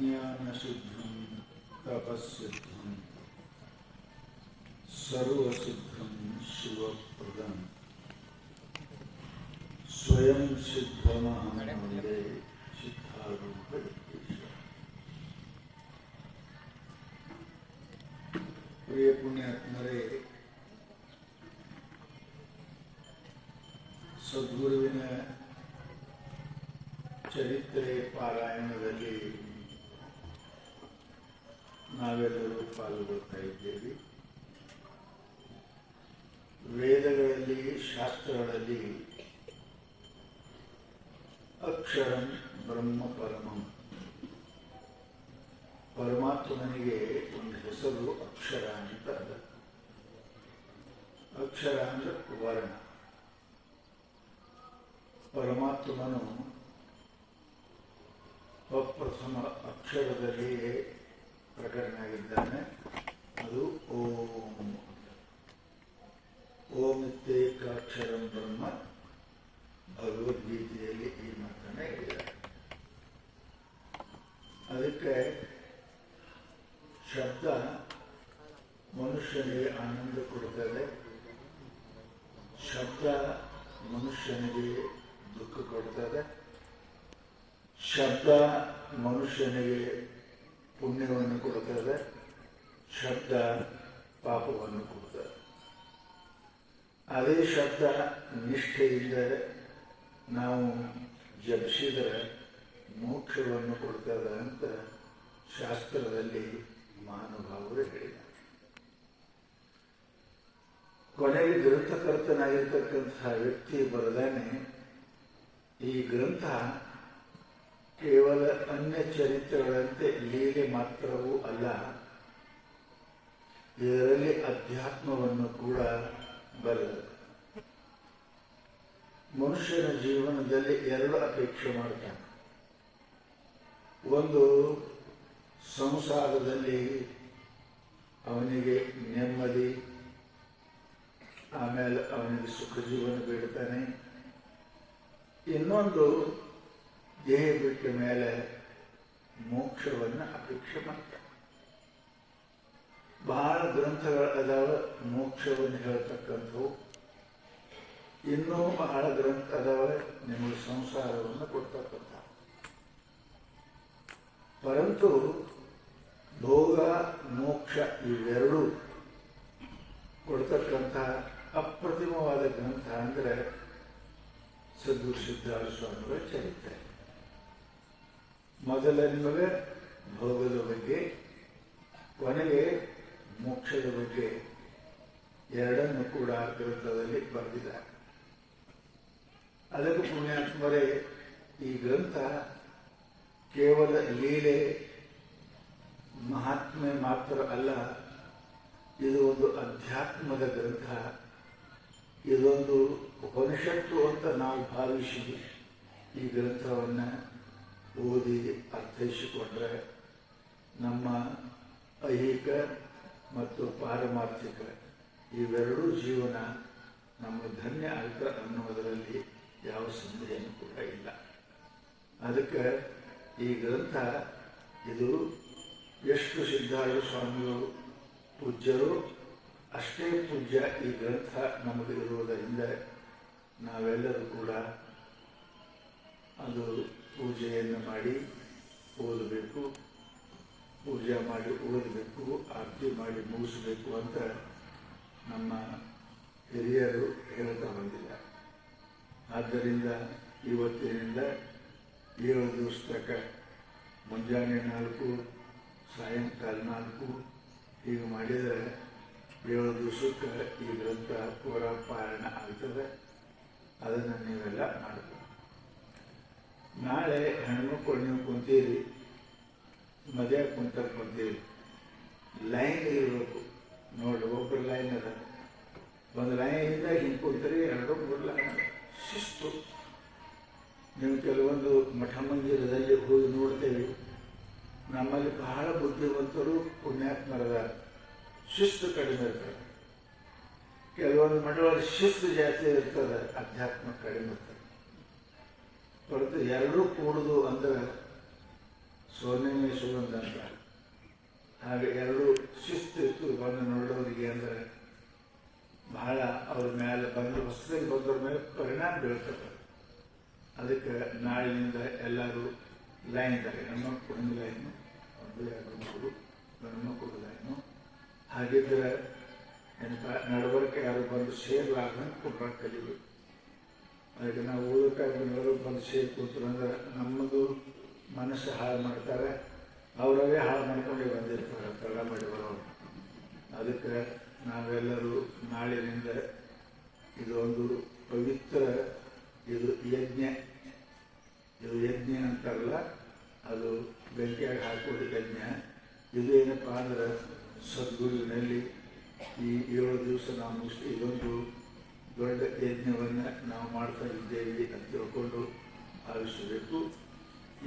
अज्ञानसिद्धं तपस्सिद्धं सर्वसिद्धं शिवप्रदं स्वयं सिद्धमहं वन्दे सिद्धारूपयतीश्वर ಪ್ರಿಯ ಪುಣ್ಯಾತ್ಮರೇ ಸದ್ಗುರುವಿನ ಚರಿತ್ರೆ ಪಾರಾಯಣದಲ್ಲಿ ನಾವೆಲ್ಲರೂ ಪಾಲ್ಗೊಳ್ತಾ ಇದ್ದೇವೆ. ವೇದಗಳಲ್ಲಿ, ಶಾಸ್ತ್ರಗಳಲ್ಲಿ ಅಕ್ಷರಂ ಬ್ರಹ್ಮ ಪರಮಂ. ಪರಮಾತ್ಮನಿಗೆ ಒಂದು ಹೆಸರು ಅಕ್ಷರ ಅಂತ ಅಕ್ಷರ ಅಂದ್ರೆ ವರ್ಣ. ಪರಮಾತ್ಮನು ಪ್ರಥಮ ಅಕ್ಷರದಲ್ಲಿಯೇ ಪ್ರಕಟನಾಗಿದ್ದಾನೆ ಅದು ಓಂ. ಓಂ ಇತ್ಯೇಕಾಕ್ಷರಂ ಬ್ರಹ್ಮ. ಭಗವದ್ಗೀತೆಯಲ್ಲಿ ಈ ಮಾತನ್ನ ಹೇಳಿದ್ದಾರೆ. ಅದಕ್ಕೆ ಶಬ್ದ ಮನುಷ್ಯನಿಗೆ ಆನಂದ ಕೊಡುತ್ತದೆ ಶಬ್ದ ಮನುಷ್ಯನಿಗೆ ದುಃಖ ಕೊಡ್ತದೆ. ಶಬ್ದ ಮನುಷ್ಯನಿಗೆ ಪುಣ್ಯವನ್ನು ಕೊಡುತ್ತದೆ ಶಬ್ದ ಪಾಪವನ್ನು ಕೊಡುತ್ತದೆ ಅದೇ ಶಬ್ದ ನಿಷ್ಠೆಯಿಂದ ನಾವು ಜಪಿಸಿದರೆ ಮೋಕ್ಷವನ್ನು ಕೊಡ್ತದೆ ಅಂತ ಶಾಸ್ತ್ರದಲ್ಲಿ ಮಹಾನುಭಾವರು ಹೇಳಿದ ಕೊನೆಗೆ ಗ್ರಂಥಕರ್ತನಾಗಿರ್ತಕ್ಕಂತಹ ವ್ಯಕ್ತಿ ಬರದಾನೆ, ಈ ಗ್ರಂಥ ಕೇವಲ ಅನ್ಯ ಚರಿತ್ರೆಗಳಂತೆ ಲೀಲೆ ಮಾತ್ರವೂ ಅಲ್ಲ, ಇದರಲ್ಲಿ ಅಧ್ಯಾತ್ಮವನ್ನು ಕೂಡ ಬರೆದ. ಮನುಷ್ಯನ ಜೀವನದಲ್ಲಿ ಎರಡು ಅಪೇಕ್ಷೆ ಮಾಡ್ತಾನೆ. ಒಂದು, ಸಂಸಾರದಲ್ಲಿ ಅವನಿಗೆ ನೆಮ್ಮದಿ, ಆಮೇಲೆ ಅವನಿಗೆ ಸುಖ ಜೀವನ ಬೀಳ್ತಾನೆ. ಇನ್ನೊಂದು ದೇಹ ಬಿಟ್ಟ ಮೇಲೆ ಮೋಕ್ಷವನ್ನು ಅಪೇಕ್ಷೆ ಮಾಡ್ತಾರೆ. ಬಹಳ ಗ್ರಂಥಗಳು ಅದಾವ ಮೋಕ್ಷವನ್ನು ಹೇಳ್ತಕ್ಕಂಥವು. ಇನ್ನೂ ಬಹಳ ಗ್ರಂಥ ಅದಾವ ನಿಮಗೆ ಸಂಸಾರವನ್ನು ಕೊಡ್ತಕ್ಕಂಥ. ಪರಂತು ಭೋಗ, ಮೋಕ್ಷ ಇವೆರಡೂ ಕೊಡ್ತಕ್ಕಂಥ ಅಪ್ರತಿಮವಾದ ಗ್ರಂಥ ಅಂದರೆ ಸದ್ಗುರು ಸಿದ್ಧಾರ್ಥ ಸ್ವಾಮಿಗಳ ಚರಿತ್ರೆ. ಮೊದಲ ನಿಮಗೆ ಭೋಗದ ಬಗ್ಗೆ, ಕೊನೆಗೆ ಮೋಕ್ಷದ ಬಗ್ಗೆ. ಎರಡನ್ನು ಕೂಡ ಗ್ರಂಥದಲ್ಲಿ ಬರೆದಿದ್ದಾರೆ. ಅದಕ್ಕೂ ಪುಣ್ಯಾತ್ಮರೇ, ಈ ಗ್ರಂಥ ಕೇವಲ ಲೀಲೆ ಮಹಾತ್ಮೆ ಮಾತ್ರ ಅಲ್ಲ, ಇದು ಒಂದು ಅಧ್ಯಾತ್ಮದ ಗ್ರಂಥ. ಇದೊಂದು ಉಪನಿಷತ್ತು ಅಂತ ನಾವು ಭಾವಿಸಿ ಈ ಗ್ರಂಥವನ್ನು. ಓದಿ ಅರ್ಥೈಸಿಕೊಂಡ್ರೆ ನಮ್ಮ ಐಹಿಕ ಮತ್ತು ಪಾರಮಾರ್ಥಿಕ ಇವೆರಡೂ ಜೀವನ ನಮ್ಮ ಧನ್ಯ ಆಯ್ತ ಅನ್ನುವುದರಲ್ಲಿ ಯಾವ ಸಂದೇಹನೂ ಕೂಡ ಇಲ್ಲ. ಅದಕ್ಕೆ ಈ ಗ್ರಂಥ ಇದು ಎಷ್ಟು ಸಿದ್ಧಾರ್ಥ ಸ್ವಾಮಿಗಳು ಪೂಜ್ಯರು ಅಷ್ಟೇ ಪೂಜ್ಯ ಈ ಗ್ರಂಥ ನಮಗೆ ಇರುವುದರಿಂದ ನಾವೆಲ್ಲರೂ ಕೂಡ ಅದು ಪೂಜೆಯನ್ನು ಮಾಡಿ ಓದಬೇಕು, ಪೂಜೆ ಮಾಡಿ ಓದಬೇಕು, ಆರತಿ ಮಾಡಿ ಮುಗಿಸಬೇಕು ಅಂತ ನಮ್ಮ ಹಿರಿಯರು ಹೇಳ್ತಾ ಬಂದಿಲ್ಲ ಆದ್ದರಿಂದ ಇವತ್ತಿನಿಂದ ಏಳು ದಿವಸ ತಕ್ಕ ಮುಂಜಾನೆ ನಾಲ್ಕು, ಸಾಯಂಕಾಲ ನಾಲ್ಕು, ಹೀಗೆ ಮಾಡಿದರೆ ಏಳು ದಿವಸಕ್ಕೆ ಈ ಗ್ರಂಥ ಪೂರ ಆಗ್ತದೆ. ಅದನ್ನು ನೀವೆಲ್ಲ ಮಾಡಬೇಕು. ನಾಳೆ ಹೆಣ್ಮಕ್ಳು ನೀವು ಕುಂತೀರಿ ಮದುವೆ ಕುಂತ ಕುಂತೀರಿ ಲೈನ್ ಇರಬೇಕು. ನೋಡಿ ಒಬ್ಬರು ಲೈನ್ ಅದ. ಒಂದು ಲೈನಿಂದ ಹಿಂಗೆ ಕುಂತೀರಿ ಎರಡು ಮೂರು ಲೈನ್ ಶಿಸ್ತು. ನೀವು ಕೆಲವೊಂದು ಮಠ ಮಂದಿರದಲ್ಲಿ ಹೋಗಿ ನೋಡ್ತೇವೆ. ನಮ್ಮಲ್ಲಿ ಬಹಳ ಬುದ್ಧಿವಂತರು ಪುಣ್ಯಾತ್ಮರದ ಶಿಸ್ತು ಕಡಿಮೆ ಇರ್ತದೆ. ಕೆಲವೊಂದು ಮಠಗಳಲ್ಲಿ ಶಿಸ್ತು ಜಾಸ್ತಿ ಇರ್ತದೆ. ಅಧ್ಯಾತ್ಮ ಕಡಿಮೆ ಇರ್ತದೆ. ಹೊರತು ಎರಡೂ ಕೂಡುದು ಅಂದ್ರೆ ಸೋನೆ ಸುಗಂಧ ಅಂತ ಹಾಗೆ ಎರಡು ಶಿಸ್ತು ಇತ್ತು ಬಂದು ನೋಡೋರಿಗೆ ಅಂದ್ರೆ ಬಹಳ ಅವ್ರ ಮೇಲೆ ಬಂದು, ಹೊಸದಾಗಿ ಬಂದವ್ರ ಮೇಲೆ ಪರಿಣಾಮ ಬೀಳ್ತದೆ. ಅದಕ್ಕೆ ನಾಳಿನಿಂದ ಎಲ್ಲರೂ ಲೈನ್ ಇದ್ದಾರೆ. ಹೆಣ್ಮಕ್ಳು ಒಂದು ಲೈನು, ಒಂದು, ಎರಡು, ಮೂರು ಗಂಡು ಲೈನು. ಹಾಗಿದ್ರೆ ಏನಪ್ಪ ನಡವಳಿಕೆ ಯಾರು ಬಂದು ಸೇರ್ಲಾರ್ದಂಗೆ ಕುಟುಂಬ ಕಲಿಬೇಕು. ಅದಕ್ಕೆ ನಾವು ಓದೋಕ್ಕಾಗಿ ಬಂದು ಸೇರಿ ಕೂತ್ರು ಅಂದ್ರೆ ನಮ್ಮದು ಮನಸ್ಸು ಹಾಳು ಮಾಡ್ತಾರೆ. ಅವರವೇ ಹಾಳು ಮಾಡ್ಕೊಂಡು ಬಂದಿರ್ತಾರೆ ತಡ ಮಾಡಿ ಬರೋರು ಅದಕ್ಕೆ ನಾವೆಲ್ಲರೂ ನಾಳಿನಿಂದ ಇದೊಂದು ಪವಿತ್ರ, ಇದು ಯಜ್ಞ. ಇದು ಯಜ್ಞ ಅಂತಾರಲ್ಲ ಅದು ಬೆಂಕಿಯಾಗಿ ಹಾಕೋದು ಯಜ್ಞ. ಇದು ಏನಪ್ಪ ಅಂದ್ರೆ ಸದ್ಗುರುವಿನಲ್ಲಿ ಈ ಏಳು ದಿವಸ ನಾವು ಮುಗಿಸಿ ಇದೊಂದು ದೊಡ್ಡ ಯಜ್ಞವನ್ನು ನಾವು ಮಾಡ್ತಾ ಇದ್ದೇವೆ ಅಂತ ತಿಳ್ಕೊಂಡು ಭಾವಿಸಬೇಕು.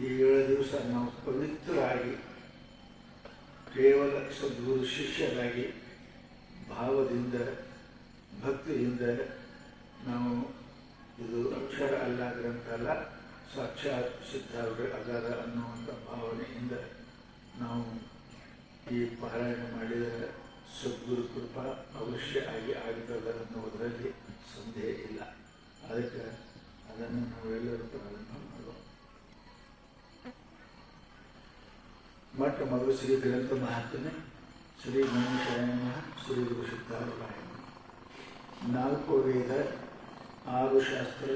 ಈ ಏಳು ದಿವಸ ನಾವು ಪವಿತ್ರರಾಗಿ, ಕೇವಲ ಸದ್ಗುರು ಶಿಷ್ಯರಾಗಿ, ಭಾವದಿಂದ, ಭಕ್ತಿಯಿಂದ ನಾವು ಇದು ಅಕ್ಷರ ಅಲ್ಲ, ಗ್ರಂಥ ಅಲ್ಲ, ಸಾಕ್ಷಾತ್ ಸಿದ್ಧಾರ್ಥ ಅಗಾರ ಅನ್ನುವಂಥ ಭಾವನೆಯಿಂದ ನಾವು ಈ ಪಾರಾಯಣ ಮಾಡಿದರೆ ಸದ್ಗುರು ಕೃಪಾ ಅವಶ್ಯ ಆಗಿ ಆಗ್ತದೆ ಅನ್ನುವುದರಲ್ಲಿ ಸಂದೇಹ ಇಲ್ಲ ಅದಕ್ಕೆ ಅದನ್ನು ನಾವೆಲ್ಲರೂ ಪ್ರಾರಂಭ ಮಾಡುವ ಮೊಟ್ಟ ಮೊದಲು ಶ್ರೀ ಗ್ರಂಥ ಮಹಾತ್ಮೆ, ಶ್ರೀ ಗಣೇಶಾಯಣ ಶ್ರೀ ಗುರು ಸಿದ್ಧಾರೂಢಾಯ ನಮಃ. ನಾಲ್ಕು ವೇದ, ಆರು ಶಾಸ್ತ್ರ,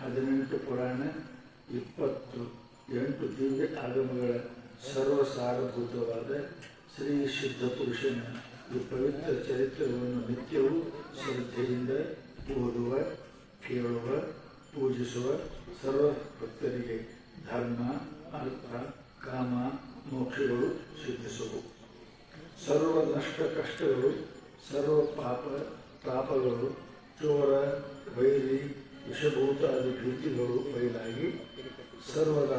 ಹದಿನೆಂಟು ಪುರಾಣ, ಇಪ್ಪತ್ತು ಎಂಟು ದಿವ್ಯ ಆಗಮಗಳ ಸರ್ವಸಾರಭೂತವಾದ ಶ್ರೀ ಶುದ್ಧ ಪುರುಷನ ಈ ಪವಿತ್ರ ಚರಿತ್ರವನ್ನು ನಿತ್ಯವೂ ಶ್ರದ್ಧೆಯಿಂದ ಓದುವ, ಕೇಳುವ, ಪೂಜಿಸುವ ಸರ್ವ ಭಕ್ತರಿಗೆ ಧರ್ಮ, ಅರ್ಥ, ಕಾಮ, ಮೋಕ್ಷಗಳು ಸಿದ್ಧಿಸುವು. ಸರ್ವ ನಷ್ಟ ಕಷ್ಟಗಳು, ಸರ್ವ ಪಾಪ ತಾಪಗಳು ಚೋರ, ವೈರಿ ವಿಷಭೂತಾದಿ ಭೀತಿಗಳು ಬಯಲಾಗಿ ಸರ್ವದ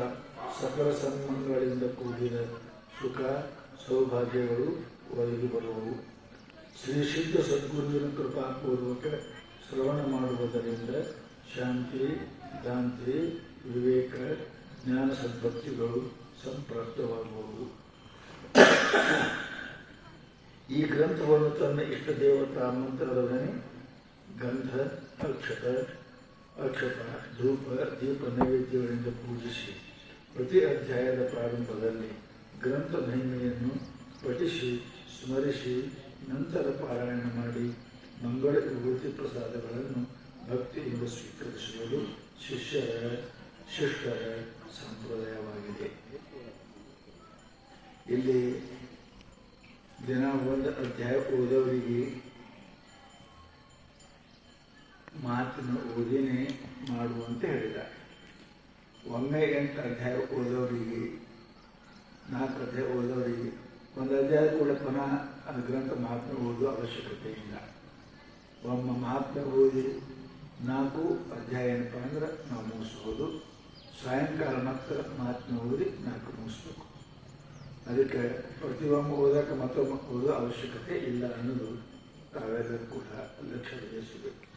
ಸಕಲ ಸನ್ಮಾನಗಳಿಂದ ಕೂಡಿದ ಸುಖ ಸೌಭಾಗ್ಯಗಳು ಒದಗಿ ಬರುವವು. ಶ್ರೀ ಸಿದ್ಧ ಸದ್ಗುರುವಿನ ಕೃಪಾಪೂರ್ವಕ ಶ್ರವಣ ಮಾಡುವುದರಿಂದ ಶಾಂತಿ ದಾಂತಿ ವಿವೇಕ, ಜ್ಞಾನ ಸದ್ಭಕ್ತಿಗಳು ಸಂಪ್ರಾಪ್ತವಾಗುವವು. ಈ ಗ್ರಂಥವನ್ನು ತನ್ನ ಇಷ್ಟ ದೇವತಾ ಮಂತ್ರದೊಡನೆ ಗಂಧ, ಅಕ್ಷತ ಅಕ್ಷತ, ಧೂಪ, ದೀಪ, ನೈವೇದ್ಯಗಳಿಂದ ಪೂಜಿಸಿ ಪ್ರತಿ ಅಧ್ಯಾಯದ ಪ್ರಾರಂಭದಲ್ಲಿ ಗ್ರಂಥ ಮಹಿಮೆಯನ್ನು ಪಠಿಸಿ, ಸ್ಮರಿಸಿ, ನಂತರ ಪಾರಾಯಣ ಮಾಡಿ, ಮಂಗಳ ವಿಭೂತಿ ಪ್ರಸಾದಗಳನ್ನು ಭಕ್ತಿಯಿಂದ ಸ್ವೀಕರಿಸುವುದು ಶಿಷ್ಯರ, ಶಿಷ್ಟರ ಸಂಪ್ರದಾಯವಾಗಿದೆ. ಇಲ್ಲಿ ದಿನ ಒಂದು ಅಧ್ಯಾಯ ಓದೋರಿಗೆ ಮಾತಿನ ಓದಿನೇ ಮಾಡುವಂತೆ ಹೇಳಿದ ಒಮ್ಮೆ ಎಂಟು ಅಧ್ಯಾಯ ಓದೋರಿಗೆ ಅಧ್ಯಾಯ ಓದೋರಿಗೆ. ಒಂದು ಅಧ್ಯಾಯ ಕೂಡ ಪುನಃ ಆ ಗ್ರಂಥ ಮಹಾತ್ಮೆ ಓದುವ ಅವಶ್ಯಕತೆ ಇಲ್ಲ. ಒಮ್ಮ ಮಹಾತ್ಮೆ ಓದಿ ನಾಲ್ಕು ಅಧ್ಯಾಯ ಏನಪ್ಪ ಅಂದ್ರೆ ನಾವು ಮುಗಿಸ್ಬೋದು. ಸಾಯಂಕಾಲ ಮಾತ್ರ ಮಹಾತ್ಮೆ ಓದಿ ನಾಲ್ಕು ಮುಗಿಸ್ಬೇಕು. ಅದಕ್ಕೆ ಪ್ರತಿಯೊಮ್ಮೆ ಓದಕ್ಕೆ ಮತ್ತೊಮ್ಮೆ ಓದೋ ಅವಶ್ಯಕತೆ ಇಲ್ಲ ಅನ್ನೋದು ತಾವೆಲ್ಲರೂ ಕೂಡ ಲಕ್ಷ್ಯ ವಹಿಸಬೇಕು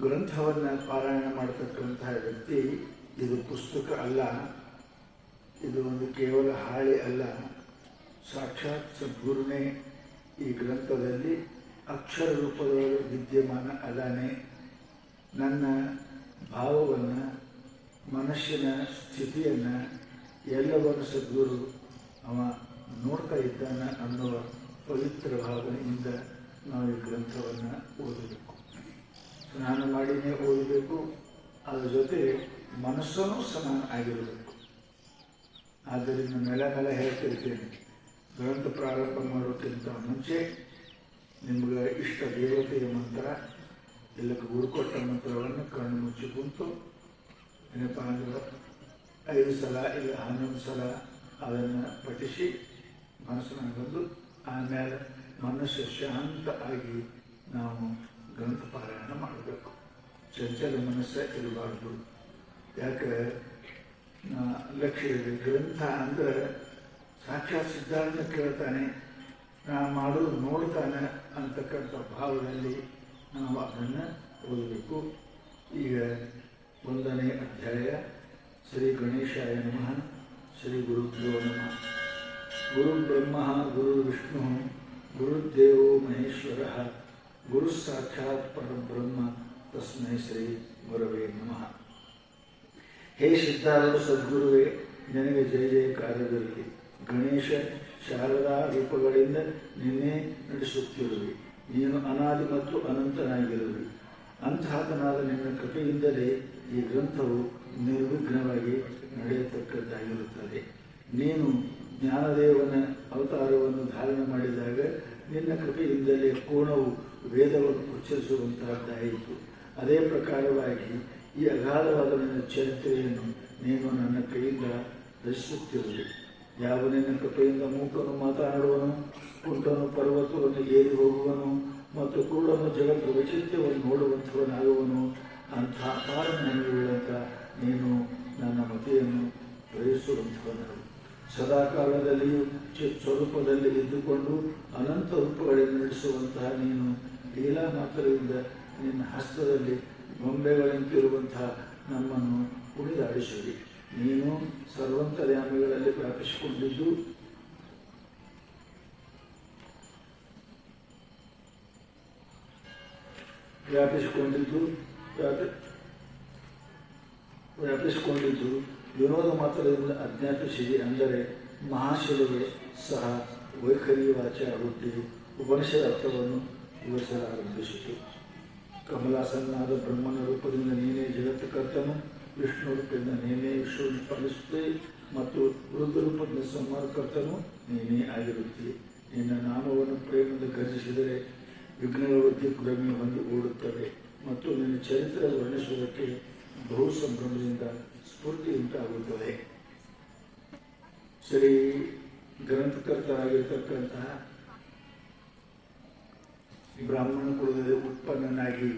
ಗ್ರಂಥವನ್ನು ಪಾರಾಯಣ ಮಾಡತಕ್ಕಂತಹ ವ್ಯಕ್ತಿ ಇದು ಪುಸ್ತಕ ಅಲ್ಲ. ಇದು ಒಂದು ಕೇವಲ ಹಾಳೆ ಅಲ್ಲ. ಸಾಕ್ಷಾತ್ ಸದ್ಗುರುನೇ ಈ ಗ್ರಂಥದಲ್ಲಿ ಅಕ್ಷರ ರೂಪದೊಳಗೆ ವಿದ್ಯಮಾನ ಅದಾನೆ. ನನ್ನ ಭಾವವನ್ನು, ಮನಸ್ಸಿನ ಸ್ಥಿತಿಯನ್ನು, ಎಲ್ಲವನ್ನು ಸದ್ಗುರು ಅವ ನೋಡ್ತಾ ಇದ್ದಾನೆ ಅನ್ನುವ ಪವಿತ್ರ ಭಾವನೆಯಿಂದ ನಾವು ಈ ಗ್ರಂಥವನ್ನು ಓದಬೇಕು. ಸ್ನಾನ ಮಾಡಿನೇ ಓದಬೇಕು. ಅದರ ಜೊತೆ ಮನಸ್ಸನ್ನು ಸಮಾನ ಆಗಿರಬೇಕು. ಆದ್ದರಿಂದ ಮೇಲೆ ಮೇಲೆ ಹೇಳ್ತಿರ್ತೇನೆ. ಗ್ರಂಥ ಪ್ರಾರಂಭ ಮಾಡೋಕ್ಕಿಂತ ಮುಂಚೆ ನಿಮ್ಗೆ ಇಷ್ಟ ದೇವತೆಯ ಮಂತ್ರ ಇಲ್ಲಕ್ಕೆ ಗುರುಕೊಟ್ಟ ಮಂತ್ರವನ್ನು ಕಣ್ಣು ಮುಚ್ಚಿ ಕುಂತು, ಏನಪ್ಪ ಅಂದ್ರೆ ಐದು ಸಲ ಇಲ್ಲ ಹನ್ನೊಂದು ಸಲ ಅದನ್ನು ಪಠಿಸಿ ಮನಸ್ಸಿನಾಗ ಬಂದು ಆಮೇಲೆ ಮನಸ್ಸು ಶಾಂತ ಆಗಿ ನಾವು ಗ್ರಂಥ ಪಾರಾಯಣ ಮಾಡಬೇಕು. ಚಂಚಲ ಮನಸ್ಸೇ ಇರಬಾರ್ದು. ಯಾಕೆ? ಆ, ಲಕ್ಷ್ಯ ಇದೆ ಗ್ರಂಥ ಅಂದ್ರೆ ಸಾಕ್ಷಾತ್ ಸಿದ್ಧಾಂತ ಕೇಳ್ತಾನೆ. ನಾ ಮಾಡೋದು ನೋಡ್ತಾನೆ ಅಂತಕ್ಕಂಥ ಭಾವದಲ್ಲಿ ನಾವು ಅದನ್ನು ಓದಬೇಕು. ಈಗ ಒಂದನೇ ಅಧ್ಯಾಯ ಶ್ರೀ ಗಣೇಶಾಯ ನಮಃ ಶ್ರೀ ಗುರುಭ್ಯೋ ನಮಃ. ಗುರು ಬ್ರಹ್ಮ ಗುರು ವಿಷ್ಣು ಗುರುದೇವೋ ಮಹೇಶ್ವರ ಗುರು ಸಾಕ್ಷಾತ್ ಪರಬ್ರಹ್ಮ ತಸ್ಮೈ ಶ್ರೀ ಗುರವೇ ನಮಃ. ಹೇ ಸಿದ್ಧಾರೂಢ ಸದ್ಗುರುವೇ, ನನಗೆ ಜಯ ಜಯಕಾರವಿರಲಿ ಗಣೇಶ ಶಾರದಾ ರೂಪಗಳಿಂದ ನಿನ್ನೆ ನಡೆಸುತ್ತಿರುವೆ. ನೀನು ಅನಾದಿ ಮತ್ತು ಅನಂತನಾಗಿರುವೆ. ಅಂತಹತನಾದ ನಿನ್ನ ಕೃಪೆಯಿಂದಲೇ ಈ ಗ್ರಂಥವು ನಿರ್ವಿಘ್ನವಾಗಿ ನಡೆಯತಕ್ಕದ್ದಾಗಿರುತ್ತದೆ. ನೀನು ಜ್ಞಾನದೇವನ ಅವತಾರವನ್ನು ಧಾರಣೆ ಮಾಡಿದಾಗ ನಿನ್ನ ಕೃಪೆಯಿಂದಲೇ ಕೋಣವು ವೇದವನ್ನು ಉಚ್ಚರಿಸುವಂತಹದ್ದಾಯಿತು. ಅದೇ ಪ್ರಕಾರವಾಗಿ ಈ ಅಗಾಧವಾದ ನನ್ನ ಚರಿತ್ರೆಯನ್ನು ನೀನು ನನ್ನ ಕೈಯಿಂದ ರಚಿಸುತ್ತಿರುವುದು ಯಾವ ನಿನ್ನ ಕೃಪೆಯಿಂದ ಮೂಕನು ಮಾತನಾಡುವನು, ಕುಂಟನು ಪರ್ವತವನ್ನು ಏರಿ ಹೋಗುವನು ಮತ್ತು ಕೂಡನು ಜಗತ್ತು ವೈಚಿತ್ಯವನ್ನು ನೋಡುವಂಥವನಾಗುವನು, ಅಂಥ ಅಪಾರ ನೀನು ನನ್ನ ಮತೆಯನ್ನು ಗ್ರಹಿಸುವಂಥವನು ಸದಾಕಾಲದಲ್ಲಿಯೂ ಚಿತ್ ಸ್ವರೂಪದಲ್ಲಿ ಇದ್ದುಕೊಂಡು ಅನಂತ ರೂಪಗಳಿಂದ ನಡೆಸುವಂತಹ ನೀನು ಲೀಲಾ ಮಾತ್ರದಿಂದ ನಿನ್ನ ಹಸ್ತದಲ್ಲಿ ಗೊಂಬೆಗಳಂತಿರುವಂತಹ ನಮ್ಮನ್ನು ಕುಣಿದಾಡಿಸಿರಿ ನೀನು ಸರ್ವಂತರ್ಯಾಮಿಗಳಲ್ಲಿ ವ್ಯಾಪಿಸಿಕೊಂಡಿದ್ದು ವ್ಯಾಪಿಸಿಕೊಂಡಿದ್ದು ವ್ಯಾಪಿ ವ್ಯಾಪಿಸಿಕೊಂಡಿದ್ದು. ವಿನೋದ ಮಾತ್ರದಿಂದ ಅಜ್ಞಾಪಿಸಿದೆ ಅಂದರೆ ಮಹಾಶಿಲೆಗೆ ಸಹ ವೈಖರಿ ವಾಚ ಆಗುತ್ತಿದ್ದು ಉಪನಿಷದ ಅರ್ಥವನ್ನು ವಿವರಿಸಲಾರಂಭಿಸಿತು. ಕಮಲಾಸನ್ನಾದ ಬ್ರಹ್ಮನ ರೂಪದಿಂದ ನೀನೇ ಜಗತ್ತು ಕರ್ತನು ವಿಷ್ಣು ರೂಪದಿಂದ ನೀನೇ ವಿಶ್ವವನ್ನು ಪಾಲಿಸುತ್ತೆ ಮತ್ತು ವೃದ್ಧ ರೂಪದಿಂದ ಸಂಹಾರಕರ್ತನು ನೀನೇ ಆಗಿರುತ್ತೆ. ನಿನ್ನ ನಾಮವನ್ನು ಪ್ರೇಮದಿಂದ ಗರ್ಜಿಸಿದರೆ ವಿಘ್ನಗಳ ದಿಗ್ಭ್ರಮೆ ಹೊಂದಿ ಓಡುತ್ತವೆ ಮತ್ತು ನಿನ್ನ ಚರಿತ್ರೆ ವರ್ಣಿಸುವುದಕ್ಕೆ ಬಹು ಸಂಭ್ರಮದಿಂದ ಸ್ಫೂರ್ತಿ ಉಂಟಾಗುತ್ತದೆ ಶ್ರೀ ಗ್ರಂಥಕರ್ತರಾಗಿರ್ತಕ್ಕಂತಹ ಬ್ರಾಹ್ಮಣ ಕುಲದ ಉತ್ಪನ್ನನಾಗಿ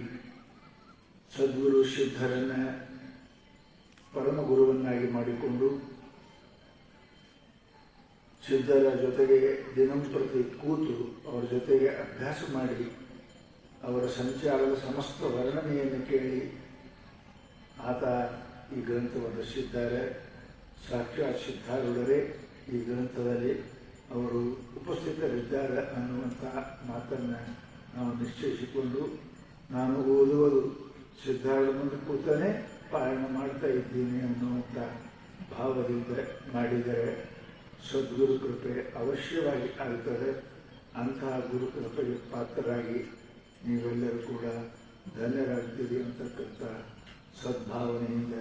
ಸದ್ಗುರು ಸಿದ್ಧರನ್ನ ಪರಮ ಗುರುವನ್ನಾಗಿ ಮಾಡಿಕೊಂಡು ಸಿದ್ಧರ ಜೊತೆಗೆ ದಿನಂಪ್ರತಿ ಕೂತು ಅವರ ಜೊತೆಗೆ ಅಭ್ಯಾಸ ಮಾಡಿ ಅವರ ಸಂಚಾರದ ಸಮಸ್ತ ವರ್ಣನೆಯನ್ನು ಕೇಳಿ ಆತ ಈ ಗ್ರಂಥವನ್ನು ರಚಿಸಿದ್ದಾರೆ. ಸಾಕ್ಷಾತ್ ಸಿದ್ಧಾರೂಢರೇ, ಈ ಗ್ರಂಥದಲ್ಲಿ ಅವರು ಉಪಸ್ಥಿತರಿದ್ದಾರೆ ಅನ್ನುವಂತಹ ಮಾತನ್ನು ನಾವು ನಿಶ್ಚಯಿಸಿಕೊಂಡು ನಾನು ಓದುವುದು ಸಿದ್ಧಾಳನ್ನು ಕೂತಾನೆ ಪಾಯಣ ಮಾಡ್ತಾ ಇದ್ದೀನಿ ಅನ್ನುವಂಥ ಭಾವದಿಂದ ಮಾಡಿದರೆ ಸದ್ಗುರು ಕೃಪೆ ಅವಶ್ಯವಾಗಿ ಆಗ್ತದೆ. ಅಂತಹ ಗುರು ಕೃಪೆಗೆ ಪಾತ್ರರಾಗಿ ನೀವೆಲ್ಲರೂ ಕೂಡ ಧನ್ಯರಾಗ್ತೀರಿ ಅಂತಕ್ಕಂಥ ಸದ್ಭಾವನೆಯಿಂದ